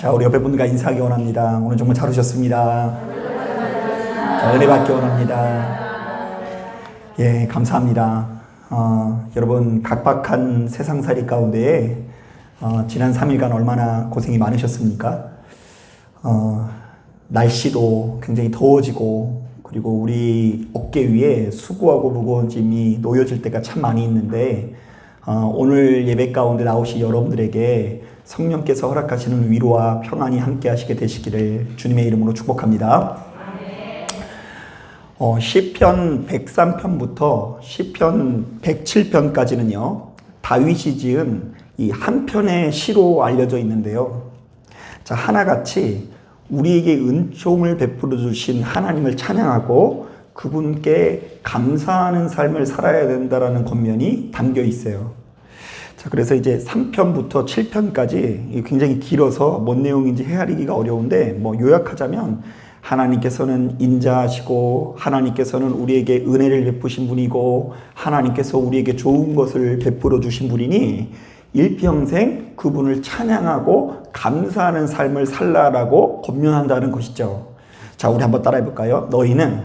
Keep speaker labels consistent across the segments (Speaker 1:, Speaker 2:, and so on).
Speaker 1: 자, 우리 옆에 분들과 인사하기 원합니다. 오늘 정말 잘 오셨습니다. 자, 은혜 받기 원합니다. 예, 감사합니다. 어, 여러분, 각박한 세상살이 가운데 어, 지난 3일간 얼마나 고생이 많으셨습니까? 어, 날씨도 굉장히 더워지고 그리고 우리 어깨 위에 수고하고 무거운 짐이 놓여질 때가 참 많이 있는데 어, 오늘 예배 가운데 나오신 여러분들에게 성령께서 허락하시는 위로와 평안이 함께 하시게 되시기를 주님의 이름으로 축복합니다. 어, 시편 103편부터 시편 107편까지는요. 다윗이 지은 이 한 편의 시로 알려져 있는데요. 자, 하나같이 우리에게 은총을 베풀어 주신 하나님을 찬양하고 그분께 감사하는 삶을 살아야 된다라는 권면이 담겨 있어요. 자, 그래서 이제 3편부터 7편까지 굉장히 길어서 뭔 내용인지 헤아리기가 어려운데 뭐 요약하자면 하나님께서는 인자하시고 하나님께서는 우리에게 은혜를 베푸신 분이고 하나님께서 우리에게 좋은 것을 베풀어 주신 분이니 일평생 그분을 찬양하고 감사하는 삶을 살라라고 권면한다는 것이죠. 자, 우리 한번 따라해 볼까요? 너희는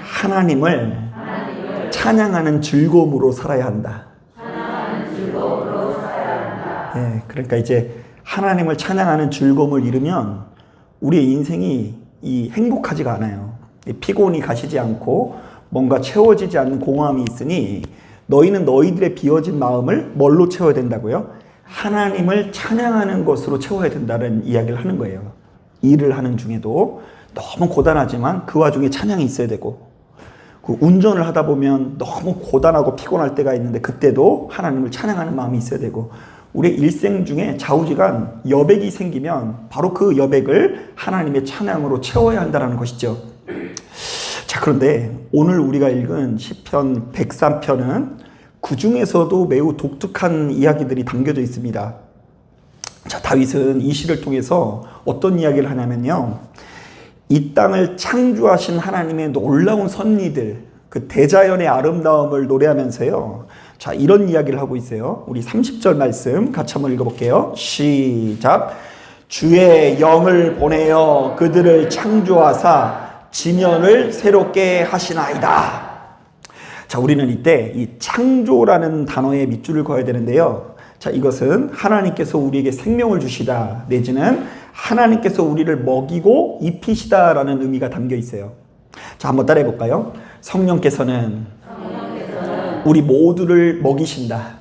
Speaker 1: 하나님을 찬양하는 즐거움으로 살아야 한다. 예, 그러니까 이제 하나님을 찬양하는 즐거움을 잃으면 우리의 인생이 이 행복하지가 않아요. 이 피곤이 가시지 않고 뭔가 채워지지 않는 공허함이 있으니 너희는 너희들의 비워진 마음을 뭘로 채워야 된다고요? 하나님을 찬양하는 것으로 채워야 된다는 이야기를 하는 거예요. 일을 하는 중에도 너무 고단하지만 그 와중에 찬양이 있어야 되고 그 운전을 하다 보면 너무 고단하고 피곤할 때가 있는데 그때도 하나님을 찬양하는 마음이 있어야 되고 우리 일생 중에 좌우지간 여백이 생기면 바로 그 여백을 하나님의 찬양으로 채워야 한다는 것이죠. 자, 그런데 오늘 우리가 읽은 시편 103편은 그 중에서도 매우 독특한 이야기들이 담겨져 있습니다. 자, 다윗은 이 시를 통해서 어떤 이야기를 하냐면요. 이 땅을 창조하신 하나님의 놀라운 섭리들, 그 대자연의 아름다움을 노래하면서요. 자, 이런 이야기를 하고 있어요. 우리 30절 말씀 같이 한번 읽어볼게요. 시작. 주의 영을 보내어 그들을 창조하사 지면을 새롭게 하시나이다. 자, 우리는 이때 이 창조라는 단어에 밑줄을 그어야 되는데요. 자, 이것은 하나님께서 우리에게 생명을 주시다, 내지는 하나님께서 우리를 먹이고 입히시다라는 의미가 담겨 있어요. 자, 한번 따라해 볼까요? 성령께서는 우리 모두를 먹이신다.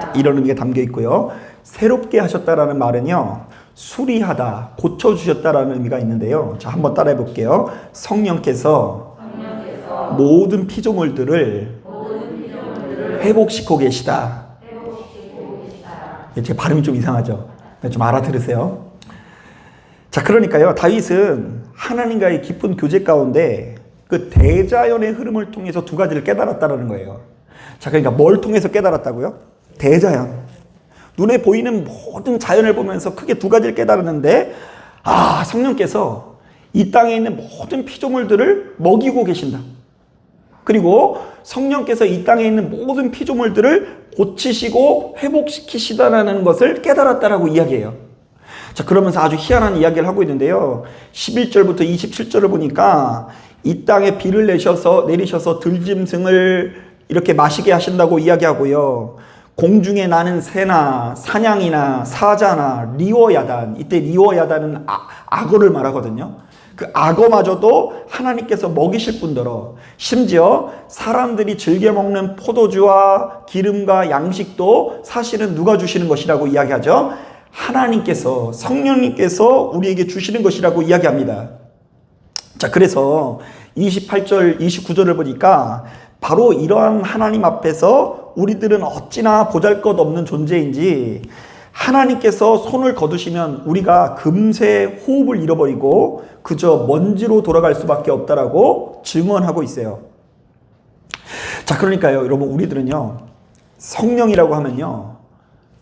Speaker 1: 자, 이런 의미가 담겨 있고요. 새롭게 하셨다라는 말은요. 수리하다, 고쳐주셨다라는 의미가 있는데요. 자, 한번 따라해 볼게요. 성령께서 모든 피조물들을 회복시키고 계시다. 예, 제 발음이 좀 이상하죠? 네, 좀 알아들으세요. 자, 그러니까요. 다윗은 하나님과의 깊은 교제 가운데 그 대자연의 흐름을 통해서 두 가지를 깨달았다는 거예요. 자, 그러니까 뭘 통해서 깨달았다고요? 대자연. 눈에 보이는 모든 자연을 보면서 크게 두 가지를 깨달았는데, 아, 성령께서 이 땅에 있는 모든 피조물들을 먹이고 계신다. 그리고 성령께서 이 땅에 있는 모든 피조물들을 고치시고 회복시키시다라는 것을 깨달았다라고 이야기해요. 자, 그러면서 아주 희한한 이야기를 하고 있는데요. 11절부터 27절을 보니까 이 땅에 비를 내셔서 내리셔서 들짐승을 이렇게 마시게 하신다고 이야기하고요. 공중에 나는 새나 사냥이나 사자나 리워야단 이때 리워야단은 아, 악어를 말하거든요. 그 악어마저도 하나님께서 먹이실 분더러 심지어 사람들이 즐겨 먹는 포도주와 기름과 양식도 사실은 누가 주시는 것이라고 이야기하죠. 하나님께서 성령님께서 우리에게 주시는 것이라고 이야기합니다. 자, 그래서 28절, 29절을 보니까 바로 이러한 하나님 앞에서 우리들은 어찌나 보잘 것 없는 존재인지 하나님께서 손을 거두시면 우리가 금세 호흡을 잃어버리고 그저 먼지로 돌아갈 수밖에 없다라고 증언하고 있어요. 자, 그러니까요, 여러분, 우리들은요, 성령이라고 하면요,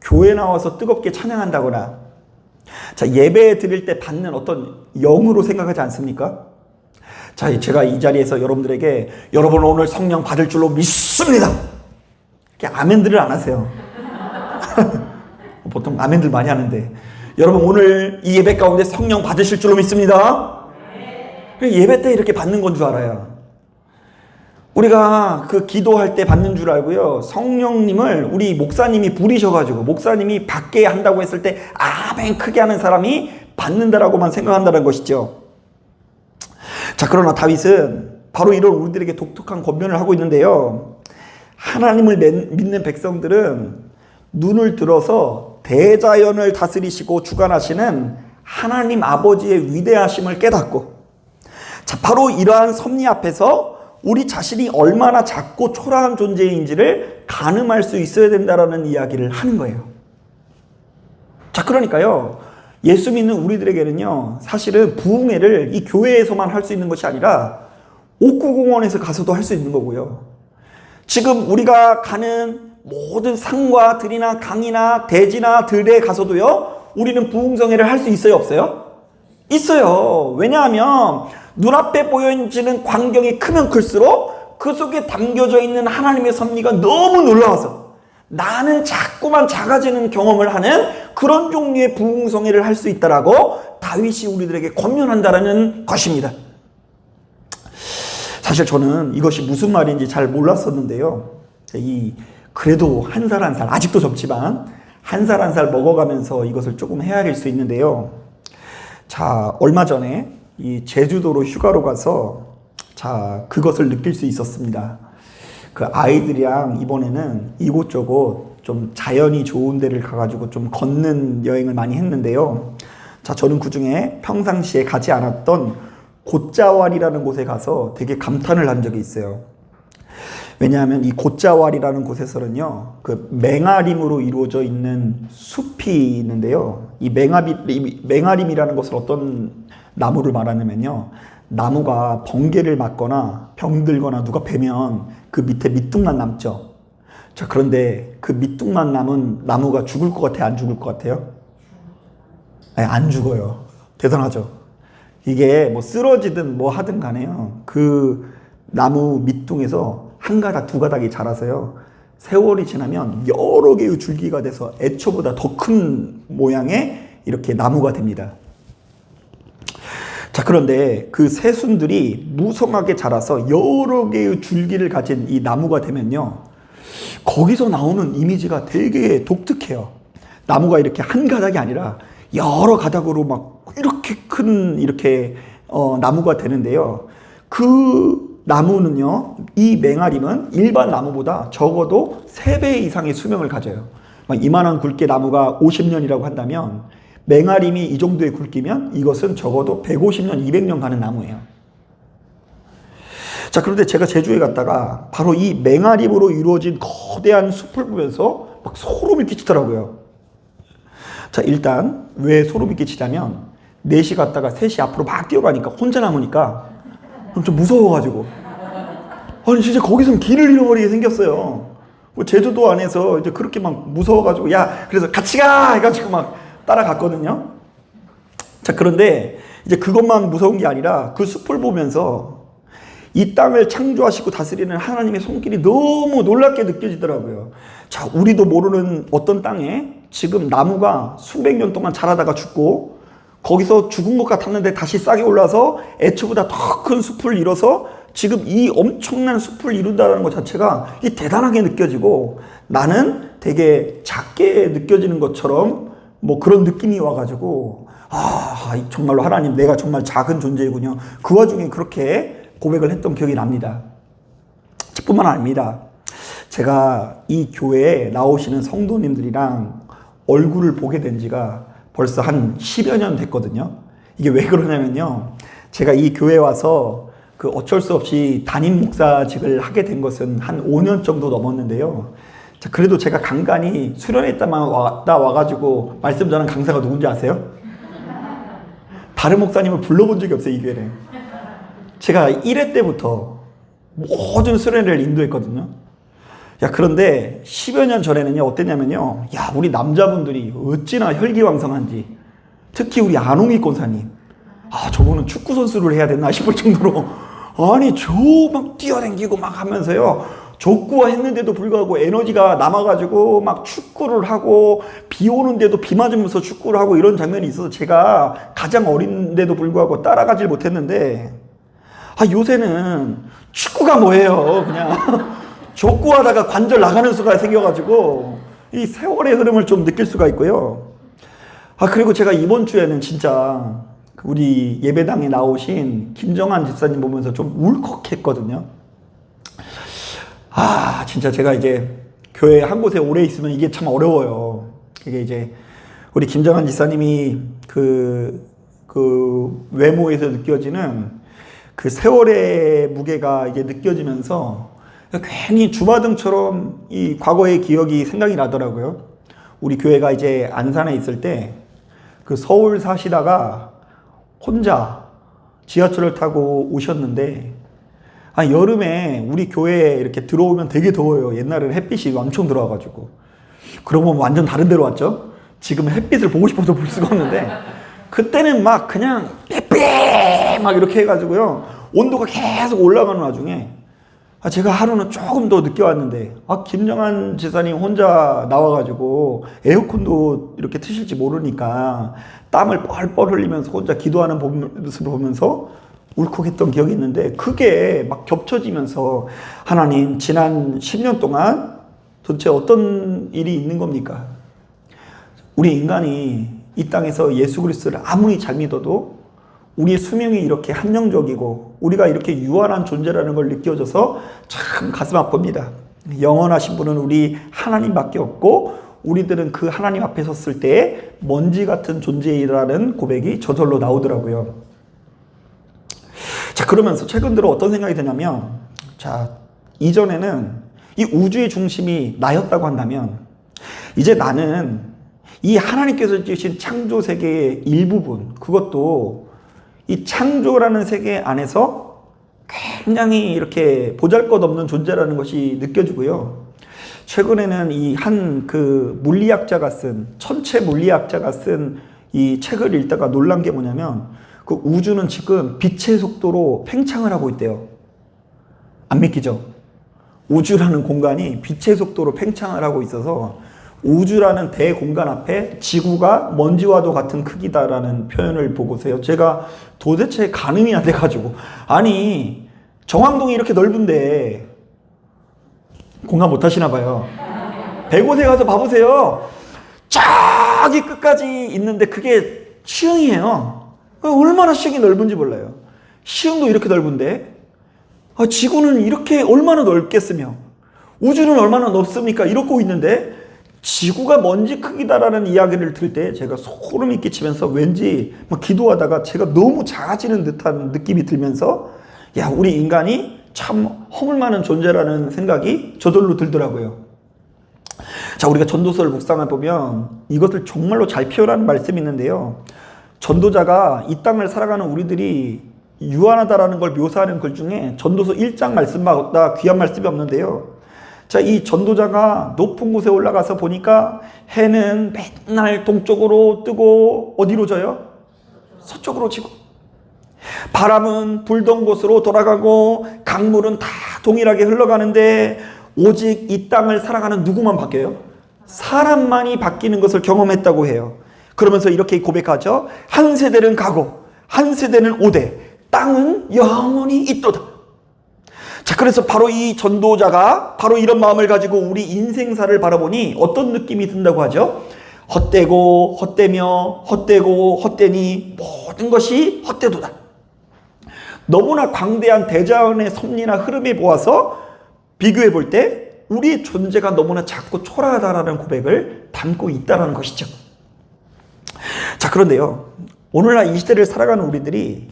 Speaker 1: 교회 나와서 뜨겁게 찬양한다거나, 자, 예배 드릴 때 받는 어떤 영으로 생각하지 않습니까? 자, 제가 이 자리에서 여러분들에게 여러분 오늘 성령 받을 줄로 믿습니다. 이렇게 아멘들을 안 하세요. 보통 아멘들 많이 하는데 여러분 오늘 이 예배 가운데 성령 받으실 줄로 믿습니다. 예배 때 이렇게 받는 건 줄 알아요. 우리가 그 기도할 때 받는 줄 알고요. 성령님을 우리 목사님이 부리셔가지고 목사님이 받게 한다고 했을 때 아멘 크게 하는 사람이 받는다라고만 생각한다는 것이죠. 자, 그러나 다윗은 바로 이런 우리들에게 독특한 권면을 하고 있는데요. 하나님을 믿는 백성들은 눈을 들어서 대자연을 다스리시고 주관하시는 하나님 아버지의 위대하심을 깨닫고 자, 바로 이러한 섭리 앞에서 우리 자신이 얼마나 작고 초라한 존재인지를 가늠할 수 있어야 된다라는 이야기를 하는 거예요. 자, 그러니까요. 예수 믿는 우리들에게는요, 사실은 부흥회를 이 교회에서만 할 수 있는 것이 아니라 옥구공원에서 가서도 할 수 있는 거고요. 지금 우리가 가는 모든 산과 들이나 강이나 대지나 들에 가서도요, 우리는 부흥성회를 할 수 있어요, 없어요? 있어요. 왜냐하면 눈앞에 보여지는 광경이 크면 클수록 그 속에 담겨져 있는 하나님의 섭리가 너무 놀라워서 나는 자꾸만 작아지는 경험을 하는 그런 종류의 부흥성회를 할 수 있다라고 다윗이 우리들에게 권면한다라는 것입니다. 사실 저는 이것이 무슨 말인지 잘 몰랐었는데요. 이 그래도 한 살 한 살 아직도 적지만 한 살 한 살 먹어가면서 이것을 조금 헤아릴 수 있는데요. 자 얼마 전에 이 제주도로 휴가로 가서 자 그것을 느낄 수 있었습니다. 그 아이들이랑 이번에는 이곳저곳 좀 자연이 좋은 데를 가가지고 좀 걷는 여행을 많이 했는데요. 자 저는 그 중에 평상시에 가지 않았던 곶자왈이라는 곳에 가서 되게 감탄을 한 적이 있어요. 왜냐하면 이 곶자왈이라는 곳에서는요, 그 맹아림으로 이루어져 있는 숲이 있는데요. 이 맹아리, 맹아림이라는 것은 어떤 나무를 말하냐면요. 나무가 번개를 맞거나 병들거나 누가 베면 그 밑에 밑둥만 남죠. 자, 그런데 그 밑둥만 남은 나무가 죽을 것 같아요? 안 죽을 것 같아요? 아니, 안 죽어요. 대단하죠? 이게 뭐 쓰러지든 뭐 하든 간에요. 그 나무 밑둥에서 한 가닥, 두 가닥이 자라서요. 세월이 지나면 여러 개의 줄기가 돼서 애초보다 더 큰 모양의 이렇게 나무가 됩니다. 자, 그런데 그 새순들이 무성하게 자라서 여러 개의 줄기를 가진 이 나무가 되면요. 거기서 나오는 이미지가 되게 독특해요. 나무가 이렇게 한 가닥이 아니라 여러 가닥으로 막 이렇게 큰 이렇게 어, 나무가 되는데요. 그 나무는요, 이 맹아림은 일반 나무보다 적어도 3배 이상의 수명을 가져요. 이만한 굵게 나무가 50년이라고 한다면 맹아림이 이 정도의 굵기면 이것은 적어도 150년, 200년 가는 나무예요. 자, 그런데 제가 제주에 갔다가 바로 이 맹아림으로 이루어진 거대한 숲을 보면서 막 소름이 끼치더라고요. 자, 일단 왜 소름이 끼치냐면 4시 갔다가 3시 앞으로 막 뛰어가니까 혼자 남으니까 좀 무서워가지고 아니 진짜 거기서 길을 잃어버리게 생겼어요. 뭐 제주도 안에서 이제 그렇게 막 무서워가지고 야 그래서 같이 가 해가지고 막 따라갔거든요. 자, 그런데 이제 그것만 무서운 게 아니라 그 숲을 보면서 이 땅을 창조하시고 다스리는 하나님의 손길이 너무 놀랍게 느껴지더라고요. 자, 우리도 모르는 어떤 땅에 지금 나무가 수백 년 동안 자라다가 죽고 거기서 죽은 것 같았는데 다시 싹이 올라서 애초보다 더 큰 숲을 이뤄서 지금 이 엄청난 숲을 이룬다는 것 자체가 이 대단하게 느껴지고 나는 되게 작게 느껴지는 것처럼 뭐 그런 느낌이 와가지고 아 정말로 하나님 내가 정말 작은 존재이군요. 그 와중에 그렇게 고백을 했던 기억이 납니다. 뿐만 아닙니다. 제가 이 교회에 나오시는 성도님들이랑 얼굴을 보게 된 지가 벌써 한 10여 년 됐거든요. 이게 왜 그러냐면요. 제가 이 교회 와서 그 어쩔 수 없이 담임 목사직을 하게 된 것은 한 5년 정도 넘었는데요. 자, 그래도 제가 간간히 수련했다만 왔다 와가지고 말씀 전한 강사가 누군지 아세요? 다른 목사님을 불러본 적이 없어요, 이 교회를. 제가 1회 때부터 모든 수련회를 인도했거든요. 야, 그런데 10여 년 전에는요, 어땠냐면요. 야, 우리 남자분들이 어찌나 혈기왕성한지. 특히 우리 안홍희 권사님. 아, 저분은 축구선수를 해야 됐나 싶을 정도로. 아니, 저 막 뛰어댕기고 막 하면서요. 족구화 했는데도 불구하고 에너지가 남아가지고 막 축구를 하고 비 오는데도 비 맞으면서 축구를 하고 이런 장면이 있어서 제가 가장 어린데도 불구하고 따라가질 못했는데 아 요새는 축구가 뭐예요? 그냥 족구하다가 관절 나가는 수가 생겨가지고 이 세월의 흐름을 좀 느낄 수가 있고요. 아 그리고 제가 이번 주에는 진짜 우리 예배당에 나오신 김정한 집사님 보면서 좀 울컥했거든요 아, 진짜 제가 이제 교회 한 곳에 오래 있으면 이게 참 어려워요. 이게 이제 우리 김정한 지사님이 그, 그 외모에서 느껴지는 그 세월의 무게가 이게 느껴지면서 괜히 주마등처럼 이 과거의 기억이 생각이 나더라고요. 우리 교회가 이제 안산에 있을 때 그 서울 사시다가 혼자 지하철을 타고 오셨는데 아, 여름에 우리 교회에 이렇게 들어오면 되게 더워요. 옛날에는 햇빛이 엄청 들어와가지고. 그러면 완전 다른 데로 왔죠? 지금 햇빛을 보고 싶어도 볼 수가 없는데, 그때는 막 그냥 빽빽 막 이렇게 해가지고요. 온도가 계속 올라가는 와중에, 아, 제가 하루는 조금 더 늦게 왔는데, 아, 김정한 지사님 혼자 나와가지고 에어컨도 이렇게 트실지 모르니까 땀을 뻘뻘 흘리면서 혼자 기도하는 모습을 보면서 울컥했던 기억이 있는데 그게 막 겹쳐지면서 하나님 지난 10년 동안 도대체 어떤 일이 있는 겁니까? 우리 인간이 이 땅에서 예수 그리스도를 아무리 잘 믿어도 우리의 수명이 이렇게 한정적이고 우리가 이렇게 유한한 존재라는 걸 느껴져서 참 가슴 아픕니다. 영원하신 분은 우리 하나님밖에 없고 우리들은 그 하나님 앞에 섰을 때 먼지 같은 존재이라는 고백이 저절로 나오더라고요. 자, 그러면서 최근 들어 어떤 생각이 드냐면, 자, 이전에는 이 우주의 중심이 나였다고 한다면, 이제 나는 이 하나님께서 지으신 창조 세계의 일부분, 그것도 이 창조라는 세계 안에서 굉장히 이렇게 보잘 것 없는 존재라는 것이 느껴지고요. 최근에는 이 한 그 물리학자가 쓴, 천체 물리학자가 쓴 이 책을 읽다가 놀란 게 뭐냐면, 그 우주는 지금 빛의 속도로 팽창을 하고 있대요. 안 믿기죠? 우주라는 공간이 빛의 속도로 팽창을 하고 있어서 우주라는 대공간 앞에 지구가 먼지와도 같은 크기다라는 표현을 보고세요. 제가 도대체 가늠이 안 돼가지고 아니 정황동이 이렇게 넓은데 공감 못 하시나 봐요. 백옷에 가서 봐보세요. 저기 끝까지 있는데 그게 시흥이에요. 얼마나 시흥이 넓은지 몰라요. 시흥도 이렇게 넓은데 아, 지구는 이렇게 얼마나 넓겠으며 우주는 얼마나 넓습니까? 이러고 있는데 지구가 먼지 크기다라는 이야기를 들을 때 제가 소름이 끼치면서 왠지 막 기도하다가 제가 너무 작아지는 듯한 느낌이 들면서 야 우리 인간이 참 허물 많은 존재라는 생각이 저절로 들더라고요. 자 우리가 전도서를 묵상해 보면 이것을 정말로 잘 표현하는 말씀이 있는데요. 전도자가 이 땅을 살아가는 우리들이 유한하다라는 걸 묘사하는 글 중에 전도서 1장 말씀보다 귀한 말씀이 없는데요. 자, 이 전도자가 높은 곳에 올라가서 보니까 해는 맨날 동쪽으로 뜨고 어디로 져요? 서쪽으로 지고. 바람은 불던 곳으로 돌아가고 강물은 다 동일하게 흘러가는데 오직 이 땅을 살아가는 누구만 바뀌어요? 사람만이 바뀌는 것을 경험했다고 해요. 그러면서 이렇게 고백하죠. 한 세대는 가고 한 세대는 오되 땅은 영원히 있도다. 자, 그래서 바로 이 전도자가 바로 이런 마음을 가지고 우리 인생사를 바라보니 어떤 느낌이 든다고 하죠? 헛되고 헛되며 헛되고 헛되니 모든 것이 헛되도다. 너무나 광대한 대자연의 섭리나 흐름에 보아서 비교해 볼 때 우리의 존재가 너무나 작고 초라하다라는 고백을 담고 있다는 것이죠. 자, 그런데요. 오늘날 이 시대를 살아가는 우리들이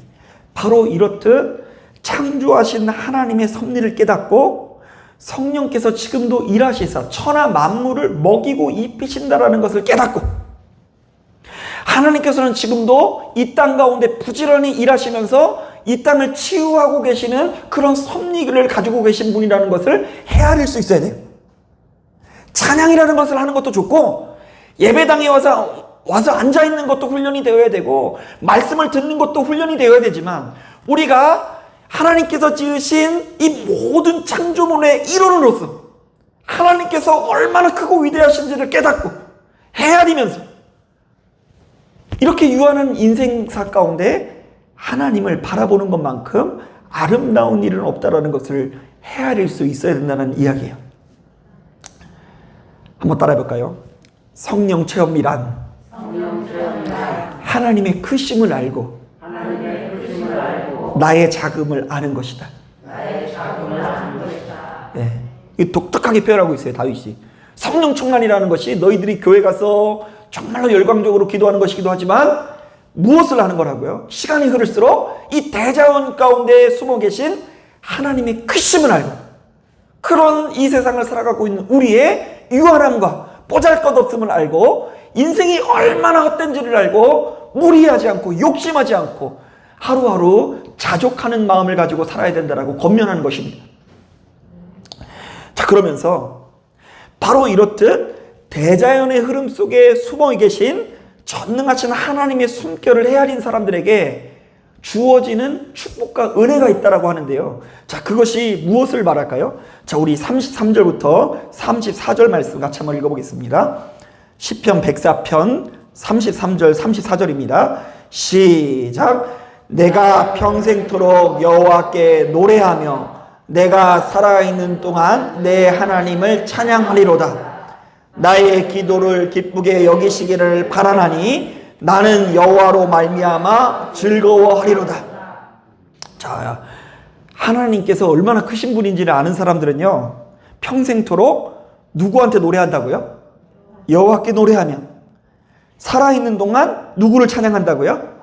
Speaker 1: 바로 이렇듯 창조하신 하나님의 섭리를 깨닫고 성령께서 지금도 일하시사 천하 만물을 먹이고 입히신다라는 것을 깨닫고 하나님께서는 지금도 이 땅 가운데 부지런히 일하시면서 이 땅을 치유하고 계시는 그런 섭리를 가지고 계신 분이라는 것을 헤아릴 수 있어야 돼요. 찬양이라는 것을 하는 것도 좋고 예배당에 와서 와서 앉아 있는 것도 훈련이 되어야 되고 말씀을 듣는 것도 훈련이 되어야 되지만 우리가 하나님께서 지으신 이 모든 창조물의 일원으로서 하나님께서 얼마나 크고 위대하신지를 깨닫고 헤아리면서 이렇게 유한한 인생사 가운데 하나님을 바라보는 것만큼 아름다운 일은 없다라는 것을 헤아릴 수 있어야 된다는 이야기예요. 한번 따라해 볼까요? 성령 체험이란 하나님의 크심을 알고 나의 자금을 아는 것이다. 예. 이 독특하게 표현하고 있어요, 다윗이. 성령 충만이라는 것이 너희들이 교회 가서 정말로 열광적으로 기도하는 것이기도 하지만 무엇을 하는 거라고요? 시간이 흐를수록 이 대자연 가운데 숨어 계신 하나님의 크심을 알고 그런 이 세상을 살아가고 있는 우리의 유한함과 보잘것없음을 알고 인생이 얼마나 헛된지를 알고 무리하지 않고 욕심하지 않고 하루하루 자족하는 마음을 가지고 살아야 된다라고 권면하는 것입니다. 자, 그러면서 바로 이렇듯 대자연의 흐름 속에 숨어 계신 전능하신 하나님의 숨결을 헤아린 사람들에게 주어지는 축복과 은혜가 있다라고 하는데요. 자, 그것이 무엇을 말할까요? 자, 우리 33절부터 34절 말씀 같이 한번 읽어보겠습니다. 10편 104편 33절 34절입니다. 시작. 내가 평생토록 여호와께 노래하며 내가 살아있는 동안 내 하나님을 찬양하리로다. 나의 기도를 기쁘게 여기시기를 바라나니 나는 여호와로 말미암아 즐거워하리로다. 자, 하나님께서 얼마나 크신 분인지를 아는 사람들은요. 평생토록 누구한테 노래한다고요? 여호와께 노래하며 살아있는 동안 누구를 찬양한다고요?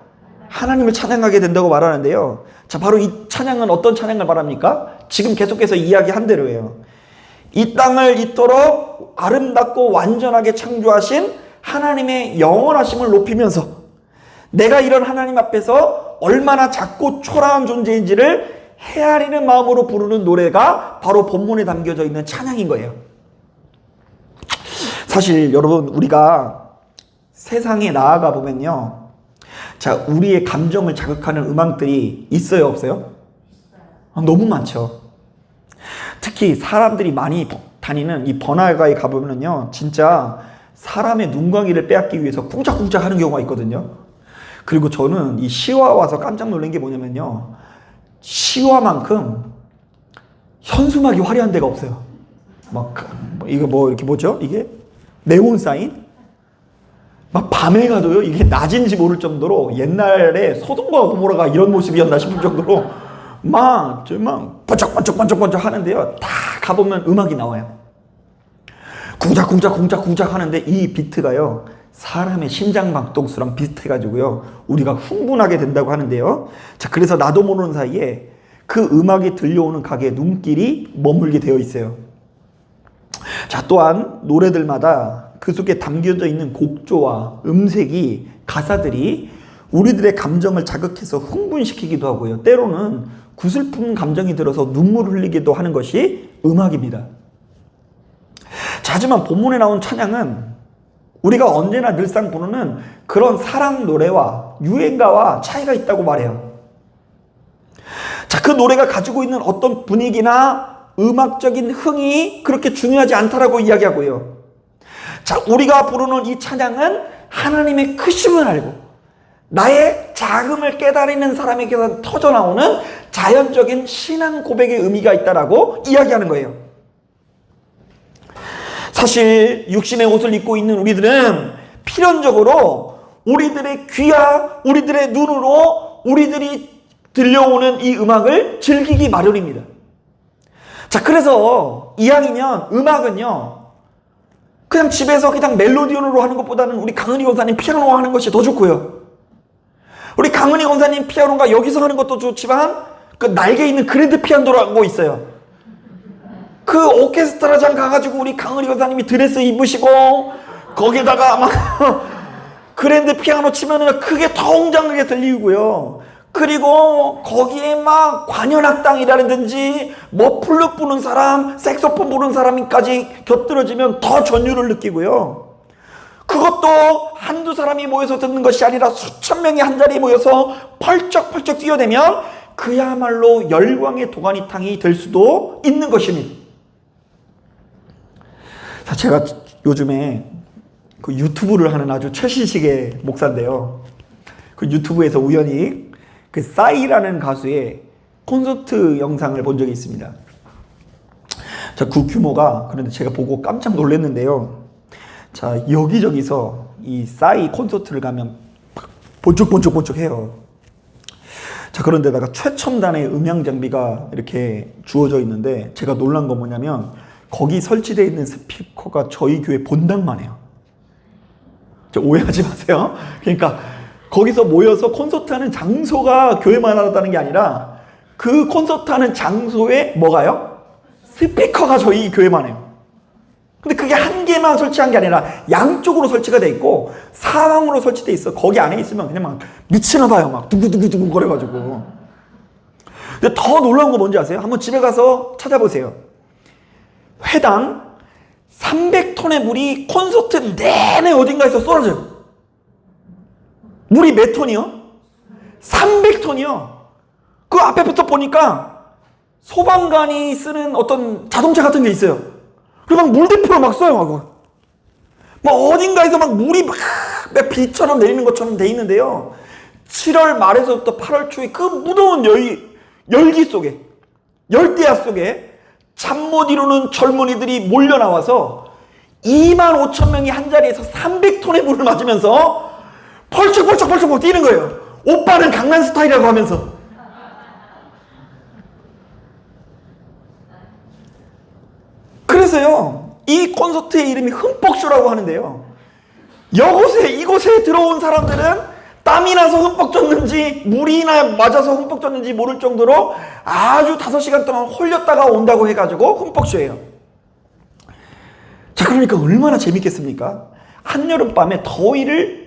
Speaker 1: 하나님을 찬양하게 된다고 말하는데요. 자, 바로 이 찬양은 어떤 찬양을 말합니까? 지금 계속해서 이야기한 대로예요. 이 땅을 이토록 아름답고 완전하게 창조하신 하나님의 영원하심을 높이면서 내가 이런 하나님 앞에서 얼마나 작고 초라한 존재인지를 헤아리는 마음으로 부르는 노래가 바로 본문에 담겨져 있는 찬양인 거예요. 사실 여러분 우리가 세상에 나아가 보면요. 자, 우리의 감정을 자극하는 음악들이 있어요, 없어요? 아, 너무 많죠. 특히 사람들이 많이 다니는 이 번화가에 가보면요. 진짜 사람의 눈광이를 빼앗기 위해서 쿵짝쿵짝 하는 경우가 있거든요. 그리고 저는 이 시와 와서 깜짝 놀란 게 뭐냐면요. 시와만큼 현수막이 화려한 데가 없어요. 막, 뭐 이거 뭐 이렇게 뭐죠? 이게? 네온 사인? 막 밤에 가도요, 이게 낮인지 모를 정도로 옛날에 소돔과 고모라가 이런 모습이었나 싶을 정도로 막, 저막 번쩍번쩍번쩍번쩍 하는데요. 다 가보면 음악이 나와요. 쿵짝쿵짝 하는데 이 비트가요. 사람의 심장 박동수랑 비슷해가지고요. 우리가 흥분하게 된다고 하는데요. 자, 그래서 나도 모르는 사이에 그 음악이 들려오는 가게에 눈길이 머물게 되어 있어요. 자, 또한 노래들마다 그 속에 담겨져 있는 곡조와 음색이 가사들이 우리들의 감정을 자극해서 흥분시키기도 하고요. 때로는 구슬픈 감정이 들어서 눈물을 흘리기도 하는 것이 음악입니다. 자, 하지만 본문에 나온 찬양은 우리가 언제나 늘상 부르는 그런 사랑 노래와 유행가와 차이가 있다고 말해요. 자, 그 노래가 가지고 있는 어떤 분위기나 음악적인 흥이 그렇게 중요하지 않다라고 이야기하고요. 자, 우리가 부르는 이 찬양은 하나님의 크심을 알고 나의 자금을 깨달는 사람에게서 터져 나오는 자연적인 신앙 고백의 의미가 있다라고 이야기하는 거예요. 사실 육신의 옷을 입고 있는 우리들은 필연적으로 우리들의 귀와 우리들의 눈으로 우리들이 들려오는 이 음악을 즐기기 마련입니다. 자, 그래서 이왕이면 음악은요, 그냥 집에서 그냥 멜로디언으로 하는 것보다는 우리 강은희 권사님 피아노 하는 것이 더 좋고요. 우리 강은희 권사님 피아노가 여기서 하는 것도 좋지만 그 날개 있는 그랜드 피아노라고 있어요. 그 오케스트라장 가가지고 우리 강은희 권사님이 드레스 입으시고 거기다가 막 그랜드 피아노 치면은 크게 더 웅장하게 들리고요. 그리고 거기에 막 관현악당이라든지 뭐 플룻 부는 사람, 색소폰 부는 사람까지 곁들여지면 더 전율을 느끼고요. 그것도 한두 사람이 모여서 듣는 것이 아니라 수천 명이 한 자리에 모여서 펄쩍펄쩍 뛰어대면 그야말로 열광의 도가니탕이 될 수도 있는 것입니다. 자, 제가 요즘에 그 유튜브를 하는 아주 최신식의 목사인데요. 그 유튜브에서 우연히 그 싸이라는 가수의 콘서트 영상을 본 적이 있습니다. 자, 그 규모가 그런데 제가 보고 깜짝 놀랐는데요. 자, 여기저기서 이 싸이 콘서트를 가면 번쩍번쩍번쩍 해요. 자, 그런데다가 최첨단의 음향 장비가 이렇게 주어져 있는데 제가 놀란 건 뭐냐면 거기 설치되어 있는 스피커가 저희 교회 본당만 해요. 저 오해하지 마세요. 그러니까 거기서 모여서 콘서트 하는 장소가 교회만 하다는 게 아니라 그 콘서트 하는 장소에 뭐가요? 스피커가 저희 교회만 해요. 근데 그게 한 개만 설치한 게 아니라 양쪽으로 설치가 돼 있고 사방으로 설치돼 있어. 거기 안에 있으면 그냥 막 미치나 봐요. 막 두구두구두구 거려가지고. 근데 더 놀라운 거 뭔지 아세요? 한번 집에 가서 찾아보세요. 회당 300톤의 물이 콘서트 내내 어딘가에서 쏟아져요. 물이 몇 톤이요? 300톤이요. 그 앞에부터 보니까 소방관이 쓰는 어떤 자동차 같은 게 있어요. 그리고 막 물대포로 막 쏴요, 막. 막 어딘가에서 막 물이 막 비처럼 내리는 것처럼 돼 있는데요. 7월 말에서부터 8월 초에 그 무더운 열, 열기 속에, 열대야 속에 잠 못 이루는 젊은이들이 몰려 나와서 2만 5천 명이 한 자리에서 300톤의 물을 맞으면서 펄쩍펄쩍펄쩍 뛰는 거예요. 오빠는 강남 스타일이라고 하면서. 그래서요, 이 콘서트의 이름이 흠뻑쇼라고 하는데요. 여곳에, 이곳에 들어온 사람들은 땀이 나서 흠뻑 젖는지, 물이나 맞아서 흠뻑 젖는지 모를 정도로 아주 다섯 시간 동안 홀렸다가 온다고 해가지고 흠뻑쇼예요. 자, 그러니까 얼마나 재밌겠습니까? 한여름밤에 더위를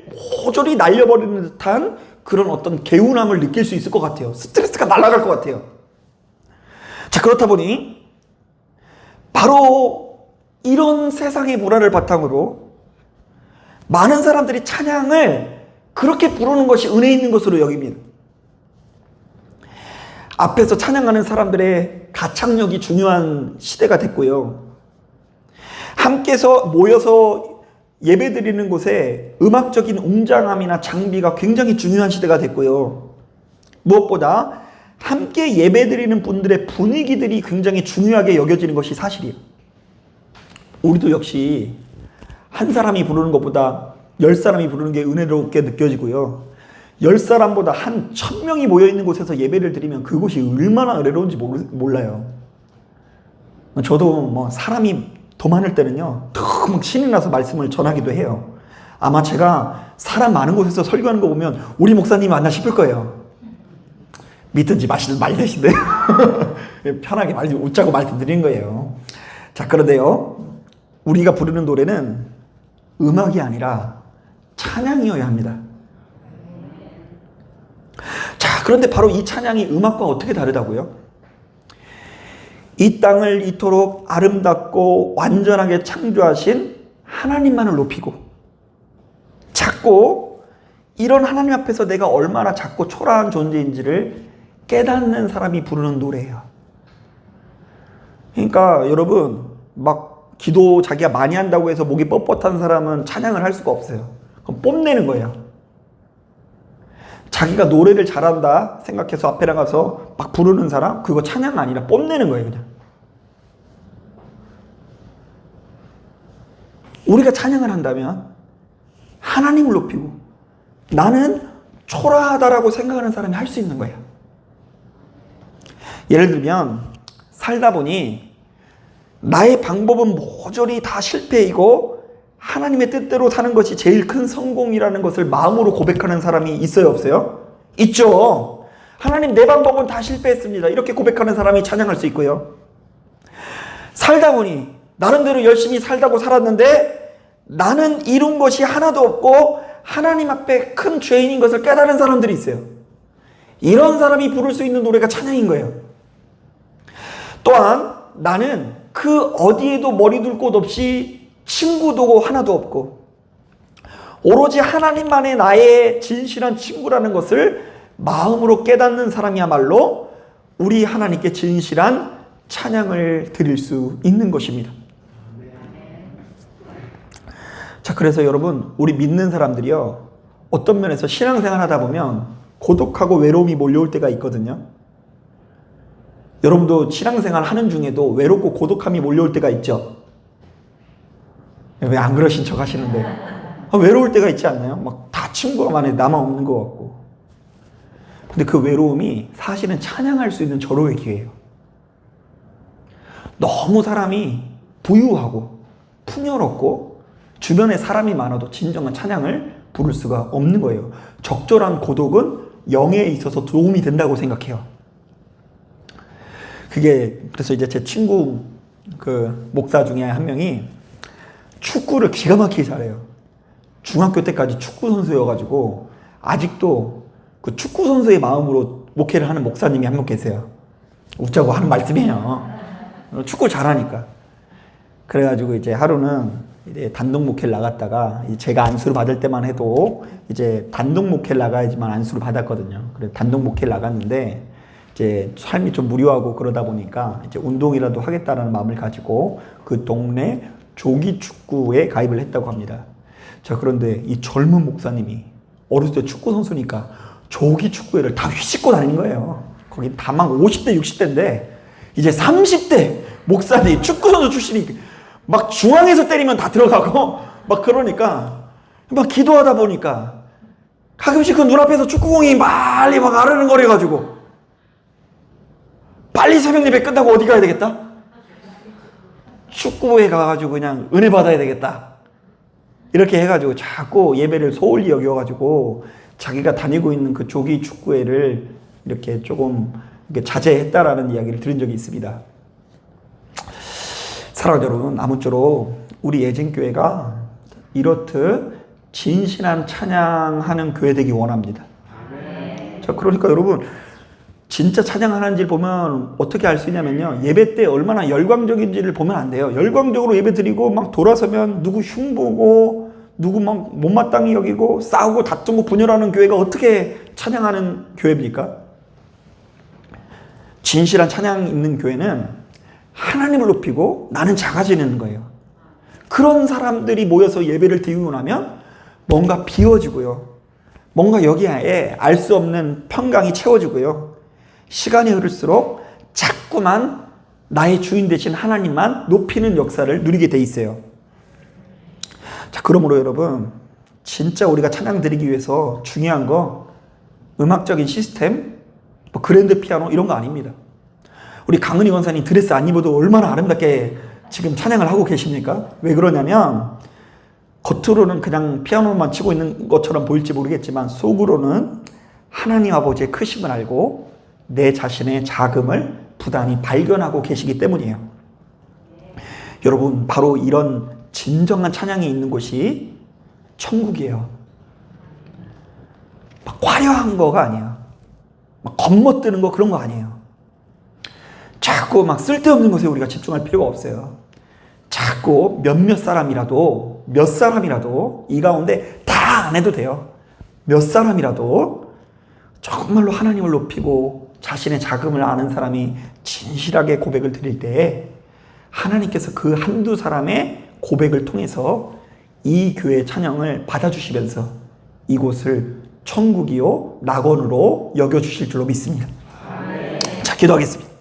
Speaker 1: 모조리 날려버리는 듯한 그런 어떤 개운함을 느낄 수 있을 것 같아요. 스트레스가 날아갈 것 같아요. 자, 그렇다 보니 바로 이런 세상의 문화를 바탕으로 많은 사람들이 찬양을 그렇게 부르는 것이 은혜 있는 것으로 여깁니다. 앞에서 찬양하는 사람들의 가창력이 중요한 시대가 됐고요. 함께서 모여서 예배 드리는 곳에 음악적인 웅장함이나 장비가 굉장히 중요한 시대가 됐고요. 무엇보다 함께 예배 드리는 분들의 분위기들이 굉장히 중요하게 여겨지는 것이 사실이에요. 우리도 역시 한 사람이 부르는 것보다 열 사람이 부르는 게 은혜롭게 느껴지고요. 열 사람보다 한 천 명이 모여 있는 곳에서 예배를 드리면 그곳이 얼마나 은혜로운지 몰라요. 저도 뭐 사람이 더 많을 때는요, 막 신이 나서 말씀을 전하기도 해요. 아마 제가 사람 많은 곳에서 설교하는 거 보면 우리 목사님이 맞나 싶을 거예요. 믿든지 마시든 말대신데 편하게 말 웃자고 말씀드린 거예요. 자 그런데요, 우리가 부르는 노래는 음악이 아니라 찬양이어야 합니다. 자 그런데 바로 이 찬양이 음악과 어떻게 다르다고요? 이 땅을 이토록 아름답고 완전하게 창조하신 하나님만을 높이고 작고 이런 하나님 앞에서 내가 얼마나 작고 초라한 존재인지를 깨닫는 사람이 부르는 노래예요. 그러니까 여러분 막 기도 자기가 많이 한다고 해서 목이 뻣뻣한 사람은 찬양을 할 수가 없어요. 그럼 뽐내는 거예요. 자기가 노래를 잘한다 생각해서 앞에 나가서 막 부르는 사람? 그거 찬양 아니라 뽐내는 거예요 그냥. 우리가 찬양을 한다면 하나님을 높이고 나는 초라하다라고 생각하는 사람이 할 수 있는 거예요. 예를 들면 살다 보니 나의 방법은 모조리 다 실패이고 하나님의 뜻대로 사는 것이 제일 큰 성공이라는 것을 마음으로 고백하는 사람이 있어요, 없어요? 있죠. 하나님 내 방법은 다 실패했습니다. 이렇게 고백하는 사람이 찬양할 수 있고요. 살다 보니 나름대로 열심히 살다고 살았는데 나는 이룬 것이 하나도 없고 하나님 앞에 큰 죄인인 것을 깨달은 사람들이 있어요. 이런 사람이 부를 수 있는 노래가 찬양인 거예요. 또한 나는 그 어디에도 머리 둘 곳 없이 친구도 하나도 없고 오로지 하나님만의 나의 진실한 친구라는 것을 마음으로 깨닫는 사람이야말로 우리 하나님께 진실한 찬양을 드릴 수 있는 것입니다. 자, 그래서 여러분, 우리 믿는 사람들이요, 어떤 면에서 신앙생활 하다 보면 고독하고 외로움이 몰려올 때가 있거든요. 여러분도 신앙생활 하는 중에도 외롭고 고독함이 몰려올 때가 있죠. 왜 안 그러신 척 하시는데. 아, 외로울 때가 있지 않나요? 막 다 친구가 많은데 나만 없는 것 같고. 근데 그 외로움이 사실은 찬양할 수 있는 절호의 기회예요. 너무 사람이 부유하고 풍요롭고 주변에 사람이 많아도 진정한 찬양을 부를 수가 없는 거예요. 적절한 고독은 영에 있어서 도움이 된다고 생각해요. 그게 그래서 이제 제 친구 그 목사 중에 한 명이 축구를 기가 막히게 잘해요. 중학교 때까지 축구 선수여가지고 아직도 그 축구 선수의 마음으로 목회를 하는 목사님이 한명 계세요. 웃자고 하는 말씀이에요. 축구 잘하니까. 그래가지고 이제 하루는 이제 단독 목회를 나갔다가 제가 안수를 받을 때만 해도 이제 단독 목회를 나가야지만 안수를 받았거든요. 그래 단독 목회를 나갔는데 이제 삶이 좀 무료하고 그러다 보니까 이제 운동이라도 하겠다라는 마음을 가지고 그 동네 조기 축구에 가입을 했다고 합니다. 자 그런데 이 젊은 목사님이 어렸을 때 축구 선수니까 조기 축구회를 다 휘짓고 다니는 거예요. 거기 다만 50대 60대인데 이제 30대 목사님 축구 선수 출신이 막 중앙에서 때리면 다 들어가고 막 그러니까 막 기도하다 보니까 가끔씩 그 눈앞에서 축구공이 빨리 막 아르는 거려 가지고 빨리 새벽 예배 끝나고 어디 가야 되겠다? 축구부에 가가지고 그냥 은혜 받아야 되겠다. 이렇게 해가지고 자꾸 예배를 소홀히 여겨가지고 자기가 다니고 있는 그 조기 축구회를 이렇게 조금 이렇게 자제했다라는 이야기를 들은 적이 있습니다. 사랑하는 여러분, 아무쪼록 우리 예진교회가 이렇듯 진실한 찬양하는 교회 되기 원합니다. 자, 그러니까 여러분, 진짜 찬양하는지를 보면 어떻게 알 수 있냐면요. 예배 때 얼마나 열광적인지를 보면 안 돼요. 열광적으로 예배 드리고 막 돌아서면 누구 흉보고 누구 막 못마땅히 여기고 싸우고 다투고 분열하는 교회가 어떻게 찬양하는 교회입니까? 진실한 찬양 있는 교회는 하나님을 높이고 나는 작아지는 거예요. 그런 사람들이 모여서 예배를 드리고 나면 뭔가 비워지고요. 뭔가 여기에 알 수 없는 평강이 채워지고요. 시간이 흐를수록 자꾸만 나의 주인 되신 하나님만 높이는 역사를 누리게 돼 있어요. 자, 그러므로 여러분, 진짜 우리가 찬양 드리기 위해서 중요한 거 음악적인 시스템, 뭐 그랜드 피아노 이런 거 아닙니다. 우리 강은희 원사님 드레스 안 입어도 얼마나 아름답게 지금 찬양을 하고 계십니까? 왜 그러냐면 겉으로는 그냥 피아노만 치고 있는 것처럼 보일지 모르겠지만 속으로는 하나님 아버지의 크심을 알고 내 자신의 자금을 부단히 발견하고 계시기 때문이에요. 여러분, 바로 이런 진정한 찬양이 있는 곳이 천국이에요. 막 화려한 거가 아니야. 막 겉멋드는 거 그런 거 아니에요. 자꾸 막 쓸데없는 것에 우리가 집중할 필요가 없어요. 자꾸 몇몇 사람이라도, 몇 사람이라도 이 가운데 다 안 해도 돼요. 몇 사람이라도 정말로 하나님을 높이고 자신의 자금을 아는 사람이 진실하게 고백을 드릴 때 하나님께서 그 한두 사람의 고백을 통해서 이 교회 찬양을 받아주시면서 이곳을 천국이요 낙원으로 여겨주실 줄로 믿습니다. 자 기도하겠습니다.